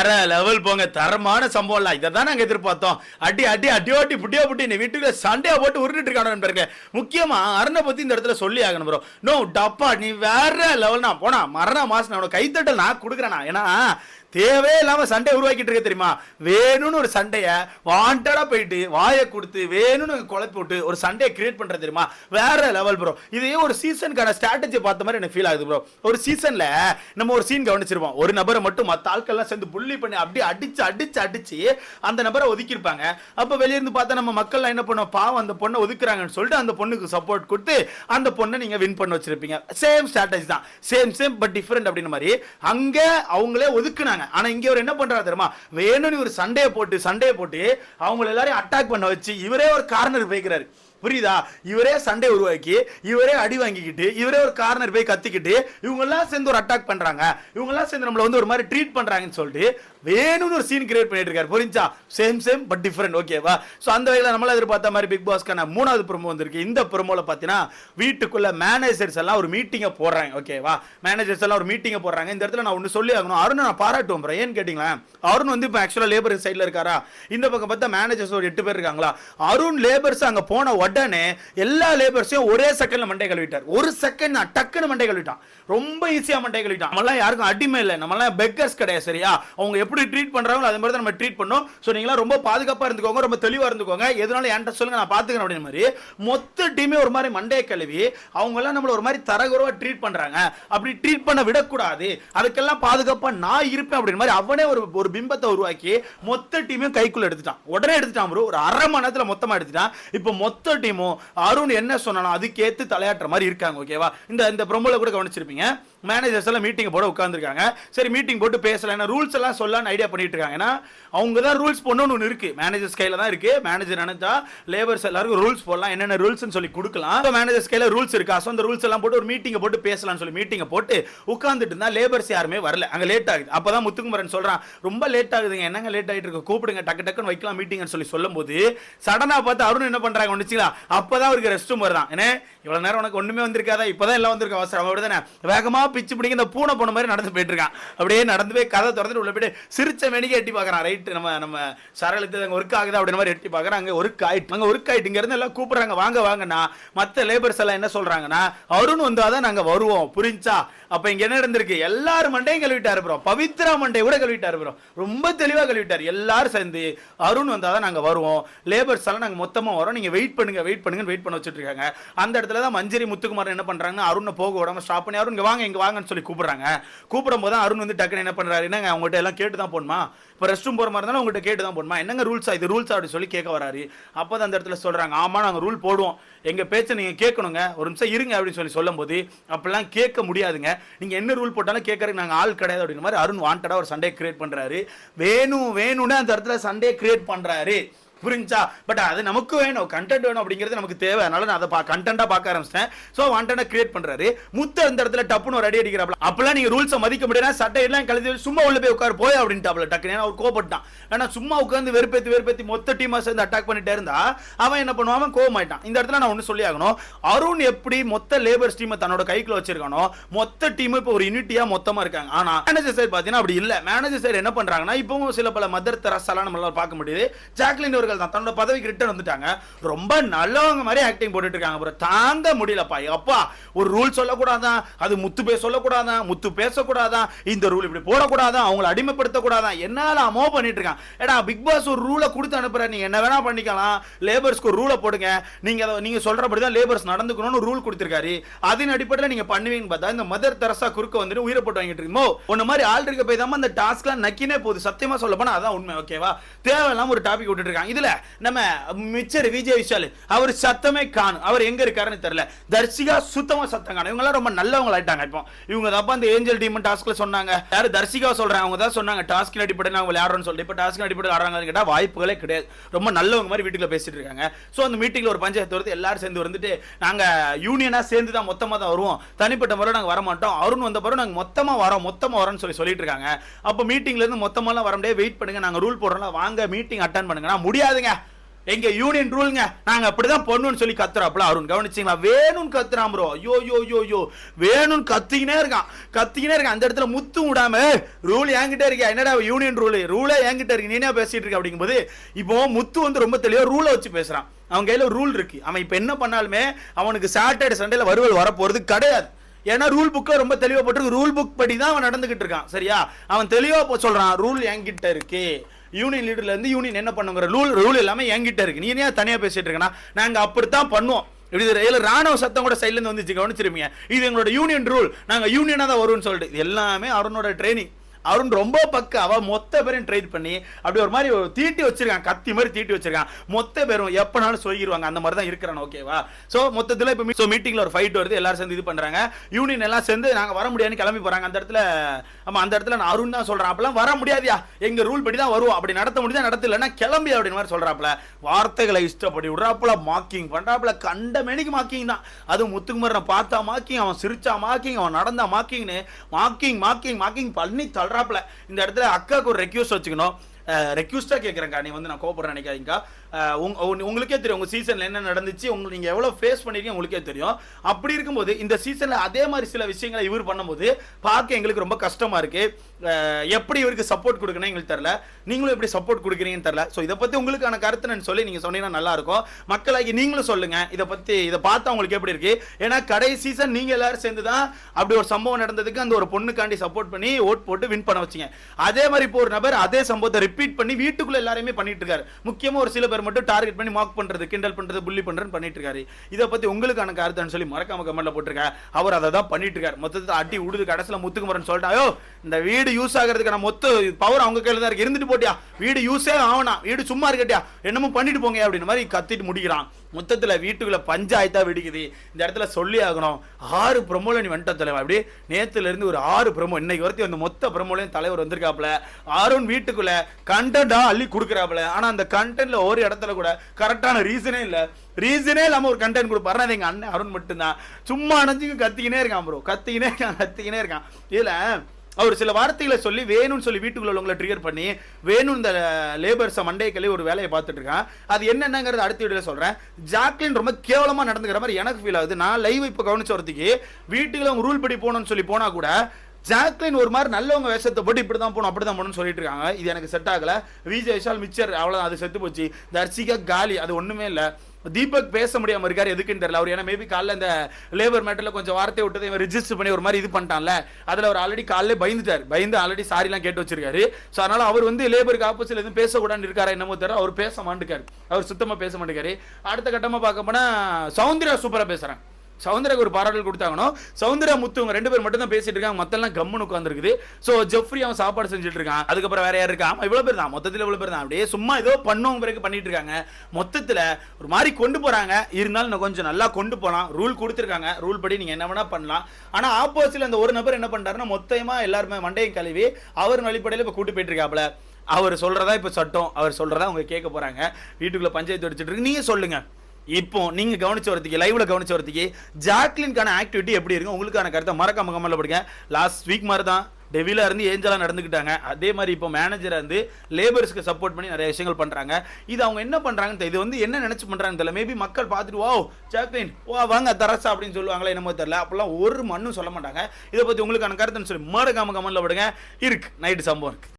வேற லெவல் போங்க. தரமான சம்பவம்லாம். இதை தான் நாங்கள் எதிர்பார்த்தோம். அடி அடி அடியோட்டி புட்டியோ புட்டி நீ வீட்டுக்குள்ள சண்டையா போட்டு உருட்டுட்டு இருக்கானு பாருங்க. முக்கியமா அருணை பத்தி இந்த இடத்துல சொல்லி ஆகணும் ப்ரோ நோ டப்பா நீ வேற லெவல்னா போனா மரண மாசம் நான் கைத்தட்டல் நான் கொடுக்குறேனா? ஏன்னா தேவையில்லாம சண்டை உருவாக்கிட்டு இருக்க தெரியுமா? வேணும்னு ஒரு சண்டையை வாண்டடாக போயிட்டு வாயை கொடுத்து வேணும்னு குழப்பி விட்டு ஒரு சண்டையை கிரியேட் பண்ணுறது தெரியுமா? வேற லெவல் ப்ரோ இதே ஒரு சீசனுக்கான ஸ்ட்ராட்டஜி பார்த்த மாதிரி எனக்கு ஃபீல் ஆகுது ப்ரோ ஒரு சீசனில் நம்ம ஒரு சீன் கவனிச்சிருப்போம். ஒரு நபரை மட்டும் மற்ற ஆட்கள்லாம் சேர்ந்து புள்ளி பண்ணி அப்படியே அடிச்சு அடிச்சு அடிச்சு அந்த நபரை ஒதுக்கியிருப்பாங்க. அப்போ வெளியிருந்து பார்த்தா நம்ம மக்கள்லாம் என்ன பண்ணுவோம் பாவம் அந்த பொண்ணை ஒதுக்குறாங்கன்னு சொல்லிட்டு அந்த பொண்ணுக்கு சப்போர்ட் கொடுத்து அந்த பொண்ணை நீங்கள் வின் பண்ண வச்சிருப்பீங்க. சேம் ஸ்ட்ராட்டஜி தான். சேம் சேம் பட் டிஃப்ரெண்ட் அப்படின்ற மாதிரி அங்கே அவங்களே ஒதுக்குனாங்க. ஆனா இங்க அவர் என்ன பண்றாரு தெரியுமா? வேணும்னு ஒரு சண்டையை போட்டு சண்டையை போட்டு அவங்க எல்லாரையும் அட்டாக் பண்ண வச்சு இவரே ஒரு கார்னர் போய்க்கிறாரு. புரியுதா? இவரே சண்டை உருவாக்கி இவரே அடி வாங்கிக்கிட்டு இவரே ஒரு கார்னர் போய் கத்திக்கிட்டு இவங்க எல்லாம் சேர்ந்து ஒரு அட்டாக் பண்றாங்க. இவங்க எல்லாம் சேர்ந்து நம்மள வந்து ஒரு மாதிரி ட்ரீட் பண்றாங்கன்னு சொல்லிட்டு வேணும்னு ஒரு சீன் கிரியேட் பண்ணிட்டு இருக்காரு. புரிஞ்சா? சேம் சேம் பட் டிஃபரெண்ட் ஓகேவா ஸோ அந்த வகையில் நம்மளால எதிர்பார்த்த மாதிரி பிக் பாஸ்க்கான மூணாவது ப்ரோமோ வந்திருக்கு. இந்த ப்ரோமோல பார்த்தீங்கன்னா வீட்டுக்குள்ள மேனேஜர்ஸ் எல்லாம் ஒரு மீட்டிங்கை போடுறாங்க ஓகேவா மேனேஜர்ஸ் எல்லாம் ஒரு மீட்டிங்கை போடுறாங்க. இந்த இடத்துல நான் ஒன்று சொல்லி ஆகணும். அருண் நான் பாராட்டுவோம் bro. ஏன்னு கேட்டிங்களா? அருண் வந்து இப்போ ஆக்சுவலாக லேபர் சைடில் இருக்காரா? இந்த பக்கம் பார்த்தா மேனேஜர்ஸ் ஒரு எட்டு பேர் இருக்காங்களா? அருண் லேபர்ஸ் அங்கே போன உடனே எல்லா லேபர்ஸையும் ஒரே செகண்ட்ல மண்டை கழுவிட்டார். ஒரு செகண்ட் நான் டக்குன்னு மண்டை கழுவிட்டான். ரொம்ப ஈஸியா மண்டை கழுவிட்டான். நம்மளாம் யாருக்கும் அடிமை இல்லை. நம்மளாம் பெக்கர்ஸ் கிடையாது சரியா? அவங்க எப்படி ட்ரீட் பண்றாங்களோ அதே மாதிரி தான் நம்ம ட்ரீட் பண்ணோம். ஸோ நீங்களாம் ரொம்ப பாதுகாப்பா இருந்துக்கோங்க ரொம்ப தெளிவா இருந்துக்கோங்க. எதனால என்கிட்ட சொல்லுங்க நான் பாத்துக்கிறேன் அப்படின்னு மாதிரி. மொத்த டீமே ஒரு மாதிரி மண்டையை கழுவி அவங்க எல்லாம் நம்மள ஒரு மாதிரி தரகுறவா ட்ரீட் பண்றாங்க. அப்படி ட்ரீட் பண்ண விடக்கூடாது. அதுக்கெல்லாம் பாதுகாப்பா நான் இருப்பேன் அப்படின்னு மாதிரி அவனே ஒரு ஒரு பிம்பத்தை உருவாக்கி மொத்த டீமையும் கைக்குள்ள எடுத்துட்டான். உடனே எடுத்துட்டான் bro. ஒரு அரை மணி நேரத்துல மொத்தமா எடுத்துட்டான். இப்போ மொத்த டீமும் அருண் என்ன சொன்னாலும் அதுக்கேத்து தலையாட்டுற மாதிரி இருக்காங்க ஓகேவா இந்த இந்த ப்ரொமோல கூட கவனிச்சிருப்பீங்க. மேனேஜர்ஸ் எல்லாம் மீட்டிங் போட உட்காந்துருக்காங்க சரி மீட்டிங் போட்டு பேசலாம். ஏன்னா ரூல்ஸ் எல்லாம் சொல்லலாம்னு ஐடியா பண்ணிட்டு இருக்காங்க ஏன்னா அவங்க தான் ரூல்ஸ் போடணும்னு ஒன்று இருக்கு. மேனேஜர்ஸ் கையில தான் இருக்கு. மேனேஜர் நினைச்சா லேபர்ஸ் எல்லாருக்கும் ரூல்ஸ் போடலாம். என்னென்ன ரூல்ஸ்னு சொல்லி கொடுக்கலாம். மேனேஜர்ஸ் கையில ரூல்ஸ் இருக்கா? ஸோ அந்த ரூல்ஸ் எல்லாம் போட்டு ஒரு மீட்டிங்கை போட்டு பேசலாம்னு சொல்லி மீட்டிங்கை போட்டு உட்காந்துட்டு இருந்தா லேபர்ஸ் யாருமே வரல. அங்கே லேட் ஆகுது. அப்போ தான் முத்துக்குமரன் சொல்றான் ரொம்ப லேட் ஆகுதுங்க. என்னங்க லேட் ஆகிட்டு இருக்கு? கூப்பிடுங்க. டக்கு டக்குன்னு வைக்கலாம் மீட்டிங்னு சொல்லி சொல்லும்போது சடனா பார்த்து அருண் என்ன பண்றாங்க? வந்துச்சுங்களா அப்பதான் அவருக்கு ரெஸ்ட் ரூம் வருதான். ஏன்னா இவ்வளவு நேரம் உனக்கு ஒண்ணுமே வந்திருக்காதா? இப்பதான் எல்லாம் வந்திருக்க அவசரம். அப்படிதானே? வேகமா பிச்சு பிடிக்க இந்த பூனை போன மாதிரி நடந்து போயிட்டு இருக்கான் அப்படியே நடந்து போய் கதை திறந்துட்டு உள்ள போயிட்டு சிரிச்ச மேனிக்கு எட்டி பாக்குறான் ரைட் நம்ம நம்ம சரளத்து அங்க ஒர்க் ஆகுது அப்படின்ற மாதிரி எட்டி பாக்குறான் அங்க ஒர்க் ஆயிட்டு அங்க ஒர்க் ஆயிட்டு இங்க இருந்து எல்லாம் கூப்பிடுறாங்க. வாங்க வாங்கண்ணா. மத்த லேபர்ஸ் எல்லாம் என்ன சொல்றாங்கன்னா அருண் வந்தாதான் நாங்க வருவோம். புரிஞ்சா? அப்ப இங்க என்ன நடந்திருக்கு? எல்லாரும் மண்டையும் கழுவிட்டாரு ப்ரோ பவித்ரா மண்டை கூட கழுவிட்டாரு ப்ரோ ரொம்ப தெளிவா கழுவிட்டாரு. எல்லாரும் சேர்ந்து அருண் வந்தாதான் நாங்க வருவோம். லேபர்ஸ் எல்லாம் நாங்க மொத்தமா வரோம். நீங்க வெயிட் பண்ணுங்க வெயிட் பண்ணுங்க வெயிட் பண்ண வச்சுட்டு இருக்காங்க அந்த இடத்துல தான் மஞ்சரி முத்துக்குமார் என்ன பண்றாங்கன்னா அருணை போக விடாம ஸ்டாப் பண்ணி அருண் இங்கே வாங்க இங்கே வாங்கன்னு சொல்லி கூப்பிட்றாங்க. கூப்பிடும் போது அருண் வந்து டக்குன்னு என்ன பண்ணுறாரு என்னங்க அவங்ககிட்ட எல்லாம் கேட்டு தான் போகணுமா? இப்போ ரெஸ்ட் ரூம் போகிற மாதிரி இருந்தாலும் உங்ககிட்ட கேட்டு தான் போகணுமா? என்னங்க ரூல்ஸா இது? ரூல்ஸ் அப்படின்னு சொல்லி கேட்க வராரு. அப்போ அந்த இடத்துல சொல்கிறாங்க ஆமாம் நாங்கள் ரூல் போடுவோம். எங்கள் பேச்சை நீங்கள் கேட்கணுங்க. ஒரு நிமிஷம் இருங்க அப்படின்னு சொல்லி சொல்லும்போது அப்படிலாம் கேட்க முடியாதுங்க. நீங்கள் என்ன ரூல் போட்டாலும் கேட்கறதுக்கு நாங்கள் ஆள் கிடையாது அப்படின்ற மாதிரி அருண் வாண்டடா ஒரு சண்டே கிரியேட் பண்ணுறாரு வேணும் வேணும்னு அந்த இடத்துல சண்டே கிரியேட் பண்ணுறாரு புரிஞ்சா? பட் அது நமக்கு வேணும். கண்டென்ட் வேணும் அப்படிங்கிறது நமக்கு தேவை. அதனால நான் அதை கண்டென்ட்டாக பார்க்க ஆரம்பிச்சிட்டேன். ஸோ வாண்டனை கிரியேட் பண்ணுறாரு முத்த இந்த இடத்துல டப்புன்னு ஒரு அடி அடிக்கிறாப்ல. அப்பெல்லாம் நீங்கள் ரூல்ஸை மதிக்க முடியாது சட்டை எல்லாம் கழுதி சும்மா உள்ள போய் உட்கார். போய் அப்படின்ட்டாப்ல. டக்குனு ஏன்னா அவர் கோபப்பட்டான். ஏன்னா சும்மா உட்காந்து வெறுப்பேற்றி வெறுப்பேத்தி மொத்த டீமாக சேர்ந்து அட்டாக் பண்ணிட்டே இருந்தா அவன் என்ன பண்ணுவான்? அவன் கோவமாயிட்டான் இந்த இடத்துல நான் ஒன்று சொல்லி ஆகணும். அருண் எப்படி மொத்த லேபர்ஸ் டீமை தன்னோட கைக்குள்ள வச்சிருக்கானோ மொத்த டீம் இப்போ ஒரு யூனிட்டியாக மொத்தமாக இருக்காங்க. ஆனால் மேனேஜர் சைடு பார்த்தீங்கன்னா அப்படி இல்லை. மேனேஜர் சைடு என்ன பண்ணுறாங்கன்னா இப்பவும் சில பல மதர் தெரசாலாம் நம்மளால பார்க்க முடியுது. ஜாக்லின் ஒரு அவர்கள் தான் தன்னோட பதவிக்கு ரிட்டர்ன் வந்துட்டாங்க. ரொம்ப நல்லவங்க மாதிரி ஆக்டிங் போட்டுட்டு இருக்காங்க bro. தாங்க முடியலப்பா. அப்பா ஒரு ரூல் சொல்லக்கூடாதான் அது முத்து பேச சொல்லக்கூடாதான் முத்து பேசக்கூடாதான் இந்த ரூல் இப்படி போடக்கூடாதான் அவங்கள அடிமைப்படுத்தக்கூடாதான் என்னாலாமோ பண்ணிட்டு இருக்கான் ஏடா பிக் பாஸ் ஒரு ரூலை கொடுத்து அனுப்புற. நீங்க என்ன வேணா பண்ணிக்கலாம். லேபர்ஸ்க்கு ஒரு ரூலை போடுங்க. நீங்க அதை நீங்க சொல்றபடி தான் லேபர்ஸ் நடந்துக்கணும்னு ரூல் கொடுத்துருக்காரு. அதன் அடிப்படையில் நீங்க பண்ணுவீங்கன்னு பார்த்தா இந்த மதர் தெரசா குறுக்க வந்துட்டு உயிரை போட்டு வாங்கிட்டு இருக்கமோ ஒன்னு மாதிரி ஆள் இருக்க போய் தான் அந்த டாஸ்க்லாம் நக்கினே போகுது. சத்தியமா சொல்ல போனா அதான் உண்மை ஓகேவா தேவையில்லாம ஒரு டாபிக் விட்டுட்டு இருக்காங்க இது இதுல நம்ம மிச்சர் விஜய் விஷால் அவர் சத்தமே காணும். அவர் எங்க இருக்காருன்னு தெரியல. தர்ஷிகா சுத்தமா சத்தம் காணும். இவங்கெல்லாம் ரொம்ப நல்லவங்க ஆயிட்டாங்க இப்போ. இவங்க தப்பா அந்த ஏஞ்சல் டீமன் டாஸ்க்ல சொன்னாங்க. யாரு தர்ஷிகா சொல்றாங்க அவங்க தான் சொன்னாங்க டாஸ்க் அடிப்படையில் அவங்க விளையாடுறோம்னு சொல்லிட்டு. இப்போ டாஸ்க் அடிப்படையில் ஆடுறாங்கன்னு கேட்டா வாய்ப்புகளே கிடையாது. ரொம்ப நல்லவங்க மாதிரி வீட்டுக்குள்ள பேசிட்டு இருக்காங்க. ஸோ அந்த மீட்டிங்ல ஒரு பஞ்சாயத்து வருது. எல்லாரும் சேர்ந்து வந்துட்டு நாங்க யூனியனா சேர்ந்து தான் மொத்தமா தான் வருவோம். தனிப்பட்ட முறை நாங்க வர மாட்டோம் அருண் வந்த பிறகு நாங்க மொத்தமா வரோம். மொத்தமா வரோம்னு சொல்லி சொல்லிட்டு இருக்காங்க. அப்போ மீட்டிங்ல இருந்து மொத்தமாலாம் வர முடியாது. வெயிட் பண்ணுங்க. நாங்க ரூல் போடுறோம்ல. வாங்க மீட்டிங் அட்டன் பண்ணுங்க. நான் முடியாதுங்க எங்க யூனியன் ரூல்ங்க நாங்க அப்படிதான் பண்ணுவோம்னு சொல்லி கத்துறாப்ல அருண் கவனிச்சிங்களா? வேணும்னு கத்துறான் ப்ரோ ஐயோ யோ யோ யோ வேணும்னு கத்திக்கினே இருக்கான். கத்திக்கினே இருக்கான். அந்த இடத்துல முத்து விடாம ரூல் என்கிட்ட இருக்கியா என்னடா யூனியன் ரூல் ரூலே என்கிட்ட இருக்கு. நீனே பேசிட்டு இருக்க? அப்படிங்கும்போது இப்போ முத்து வந்து ரொம்ப தெளிவா ரூலை வச்சு பேசுறான். அவன் கையில ரூல் இருக்கு. அவன் இப்ப என்ன பண்ணாலுமே அவனுக்கு சாட்டர்டே சண்டேல வருவல் வரப்போறது கிடையாது. ஏன்னா ரூல் புக்கில் ரொம்ப தெளிவாக போட்டிருக்கு. ரூல் புக் படி தான் அவன் நடந்துகிட்டு இருக்கான். சரியா? அவன் தெளிவாக இப்போ சொல்றான் ரூல் என்கிட்ட இருக்கு. யூனியன் லீடர்ல இருந்து யூனியன் என்ன பண்ணுங்கிற ரூல் ரூல் எல்லாமே என்கிட்ட இருக்கு. நீ ஏன் தனியாக பேசிட்டு இருக்கனா? நாங்க அப்படித்தான் பண்ணுவோம். இப்படி இதுல ராணுவ சத்தம் கூட சைட்ல இருந்து வந்துச்சு கவனிச்சிருப்பீங்க. இது எங்களோட யூனியன் ரூல் நாங்க யூனியனா தான் வரும்னு சொல்லிட்டு. எல்லாமே அருணோட ட்ரைனிங் அருண் ரொம்ப பக்க. அவ மொத்த பேரும் ட்ரைட் பண்ணி அப்படி ஒரு மாதிரி தீட்டி வச்சிருக்கான். கத்தி மாதிரி தீட்டி வச்சிருக்கான். மொத்த பேரும் எப்பனாலும் சொல்லிடுவாங்க அந்த மாதிரி தான் இருக்கிறான் ஓகேவா ஸோ மொத்தத்தில் இப்போ ஸோ மீட்டிங்கில் ஒரு ஃபைட் வருது. எல்லாரும் சேர்ந்து இது பண்ணுறாங்க யூனியன் எல்லாம் சேர்ந்து நாங்கள் வர முடியாதுன்னு கிளம்பி போகிறாங்க அந்த இடத்துல ஆமாம் அந்த இடத்துல நான் அருண் தான் சொல்கிறேன் அப்பெல்லாம் வர முடியாதியா? எங்கள் ரூல் படி தான் வருவோம். அப்படி நடத்த முடியுதா நடத்தலைன்னா கிளம்பி அப்படின்னு மாதிரி சொல்கிறாப்புல வார்த்தைகளை இஷ்டப்படி விடுறாப்புல. மாக்கிங் பண்ணுறாப்புல கண்ட மேனிக்கு மாக்கிங் தான். அதுவும் முத்துக்குமரனை பார்த்தா மாக்கிங் அவன் சிரிச்சா மாக்கிங் அவன் நடந்தா மாக்கிங்னு மாக்கிங் மாக்கிங் மாக்கிங் பண்ணி தள்ளுறாப்புல இந்த இடத்துல அக்காவுக்கு ஒரு ரெக்யூஸ்ட் வச்சுக்கணும். ரெக்யூஸ்டாக கேட்குறேங்க்கா நீ வந்து நான் கோபப்படுறேன் நினைக்காதீங்கக்கா. அஹ் உங்களுக்கே தெரியும். உங்கள் சீசனில் என்ன நடந்துச்சு உங்களுக்கு நீங்கள் எவ்வளோ ஃபேஸ் பண்ணிருக்கீங்க உங்களுக்கே தெரியும். அப்படி இருக்கும்போது இந்த சீசனில் அதே மாதிரி சில விஷயங்களை இவர் பண்ணும்போது பார்க்க எங்களுக்கு ரொம்ப கஷ்டமாக இருக்குது எப்படி இவருக்கு சப்போர்ட் கொடுக்கணும் எங்களுக்கு தெரில நீங்களும் எப்படி சப்போர்ட் கொடுக்குறீங்கன்னு தெரில ஸோ இதை பற்றி உங்களுக்கான கருத்து நான் சொல்லி நீங்கள் சொன்னீங்கன்னா நல்லா இருக்கும் மக்களாகி நீங்களும் சொல்லுங்கள் இதை பற்றி இதை பார்த்தா உங்களுக்கு எப்படி இருக்குது ஏன்னா கடை சீசன் நீங்கள் எல்லாரும் சேர்ந்து தான் அப்படி ஒரு சம்பவம் நடந்ததுக்கு அந்த ஒரு பொண்ணுக்காண்டி சப்போர்ட் பண்ணி ஓட் போட்டு வின் பண்ண வச்சிங்க. அதே மாதிரி இப்போ ஒரு நபர் அதே சம்பவத்தை ரிப்பீட் பண்ணி வீட்டுக்குள்ள எல்லாருமே பண்ணிட்டு இருக்காரு. முக்கியமா ஒரு சில பேர் மட்டும் டார்கெட் பண்ணி மார்க் பண்றது கிண்டல் பண்றது புள்ளி பண்றதுன்னு பண்ணிட்டு இருக்காரு. இதை பத்தி உங்களுக்கான கருத்துன்னு சொல்லி மறக்காம கமெண்ட்ல போட்டிருக்காரு அவர் அதை தான் பண்ணிட்டு இருக்காரு. மொத்தத்தை அட்டி உடுது கடைசியில் முத்துக்குமரன் சொல்லிட்டாயோ இந்த வீடு யூஸ் ஆகிறதுக்கான மொத்த பவர் அவங்க கையில தான் இருக்கு. இருந்துட்டு போட்டியா? வீடு யூஸே ஆகணும் வீடு சும்மா இருக்கட்டியா? என்னமோ பண்ணிட்டு போங்க அப்படின்னு மாதிரி கத்திட்டு முடிக்கிறான். மொத்தத்தில் வீட்டுக்குள்ள பஞ்சாயத்தா வெடிக்குது. இந்த இடத்துல சொல்லி ஆகணும். ஆறு ப்ரொமோல நீ வந்துட்ட தலைவர் அப்படியே நேத்துல இருந்து ஒரு ஆறு ப்ரொமோ இன்னைக்கு வரைக்கும் அந்த மொத்த ப்ரொமோலையும் தலைவர் வந்திருக்காப்ல ஆறும் வீட்டுக்குள்ள கண்டென்ட்டா அள்ளி கொடுக்குறாப்புல. ஆனால் அந்த கண்டென்ட்ல ஒரு இடத்துல கூட கரெக்டான ரீசனே இல்லை. ரீசனே இல்லாம ஒரு கண்டென்ட் கொடுப்பாரு. அது அண்ணன் அருண் மட்டும்தான். சும்மா அணைஞ்சுக்கு கத்திக்கினே இருக்கான் ப்ரோ கத்திக்கினே இருக்கான் கத்திக்கினே இருக்கான். இதுல அவர் சில வார்த்தைகளை சொல்லி வேணும்னு சொல்லி வீட்டுக்குள்ள உள்ளவங்களை ட்ரிகர் பண்ணி வேணும் இந்த லேபர்ஸை மண்டையை ஒரு வேலையை பார்த்துட்டு இருக்கான். அது என்னென்னங்கிறது அடுத்த வீடியோல சொல்றேன். ஜாக்லின் ரொம்ப கேவலமா நடந்துக்கிற மாதிரி எனக்கு ஃபீல் ஆகுது. நான் லைவ் இப்போ கவனிச்ச வரத்துக்கு வீட்டுக்குள்ள அவங்க ரூல் படி போகணும்னு சொல்லி போனா கூட ஜாக்லின் ஒரு மாதிரி நல்லவங்க வேஷத்தை போட்டு இப்படி தான் போகணும் அப்படி தான் போகணும்னு சொல்லிட்டு இருக்காங்க. இது எனக்கு செட் ஆகல. விஜய் விஷால் மிச்சர் அவ்வளோ அது செத்து போச்சு. தர்சிகா காலி அது ஒன்றுமே இல்லை. தீபக் பேச முடியாமல் இருக்கார். எதுக்குன்னு தெரியல. அவர் ஏன்னா மேபி காலைல இந்த லேபர் மேட்டரில் கொஞ்சம் வார்த்தை விட்டதை இவன் ரிஜிஸ்டர் பண்ணி ஒரு மாதிரி இது பண்ணிட்டான்ல. அதில் அவர் ஆல்ரெடி காலையில பயந்துட்டார். பயந்து ஆல்ரெடி சாரிலாம் கேட்டு வச்சிருக்காரு. ஸோ அதனால் அவர் வந்து லேபருக்கு ஆப்போசிட்ல எதுவும் பேசக்கூடாதுன்னு இருக்காரா என்னமோ தெரியல. அவர் பேச மாட்டேக்காரு. அவர் சுத்தமாக பேச மாட்டேக்காரு அடுத்த கட்டமாக பார்க்க போனால் சௌந்தர்யா சூப்பராக பேசுறாங்க. சவுந்தரக்கு ஒரு பாராட்டல் கொடுத்தாங்கனோ சவுந்தர முத்து இவங்க ரெண்டு பேர் மட்டும் தான் பேசிட்டு இருக்காங்க. மத்தெல்லாம் கம்முன்னு உட்காந்துருக்குது ஸோ ஜெஃப்ரி அவன் சாப்பாடு செஞ்சுட்டு இருக்கான். அதுக்கப்புறம் வேற யார் இருக்கான் இவ்வளோ பேர் தான். மொத்தத்தில் இவ்வளோ பேர் தான். அப்படியே சும்மா ஏதோ பண்ணுவோம் பிறகு பண்ணிட்டு இருக்காங்க. மொத்தத்தில் ஒரு மாதிரி கொண்டு போகிறாங்க இருந்தாலும் இன்னும் கொஞ்சம் நல்லா கொண்டு போகலாம் ரூல் கொடுத்துருக்காங்க. ரூல் படி நீங்கள் என்ன வேணால் பண்ணலாம். ஆனால் ஆப்போசிட்டில் அந்த ஒரு நபர் என்ன பண்ணுறாருன்னா மொத்தமாக எல்லாருமே மண்டையும் கழுவி அவர் வழிபடையில இப்போ கூட்டு போயிட்டு இருக்காப்ல அவர் சொல்கிறதா இப்போ சட்டம். அவர் சொல்கிறதா அவங்க கேட்க போகிறாங்க வீட்டுக்குள்ளே பஞ்சாயத்து அடிச்சுட்டு இருக்கு. நீங்க சொல்லுங்கள் இப்போ நீங்க கவனிச்சு வரதுக்கு லைவ்ல கவனிச்சு வரதுக்கு ஜாக்லின்கான ஆக்டிவிட்டி எப்படி இருக்கு உங்களுக்கான கருத்தை மறக்காம கமல்ல போடுங்க. லாஸ்ட் வீக் மாதிரி தான் டெவிலா இருந்து ஏஞ்சலா நடந்துக்கிட்டாங்க. அதே மாதிரி இப்போ மேனேஜராக இருந்து லேபர்ஸ்க்கு சப்போர்ட் பண்ணி நிறைய விஷயங்கள் பண்றாங்க. இது அவங்க என்ன பண்ணுறாங்கன்னு இது வந்து என்ன நினைச்சு பண்ணுறாங்கன்னு தெரியல. மேபி மக்கள் பார்த்துட்டு ஓ ஜாக்லின் ஓ வாங்க தரசா அப்படின்னு சொல்லுவாங்களே என்னமோ தெரியல. அப்பெல்லாம் ஒரு மண்ணும் சொல்ல மாட்டாங்க. இதை பத்தி உங்களுக்கான கருத்துன்னு சொல்லி மறக்காம கமெண்ட்ல போடுங்க. இருக்கு நைட்டு சம்பவம் இருக்கு.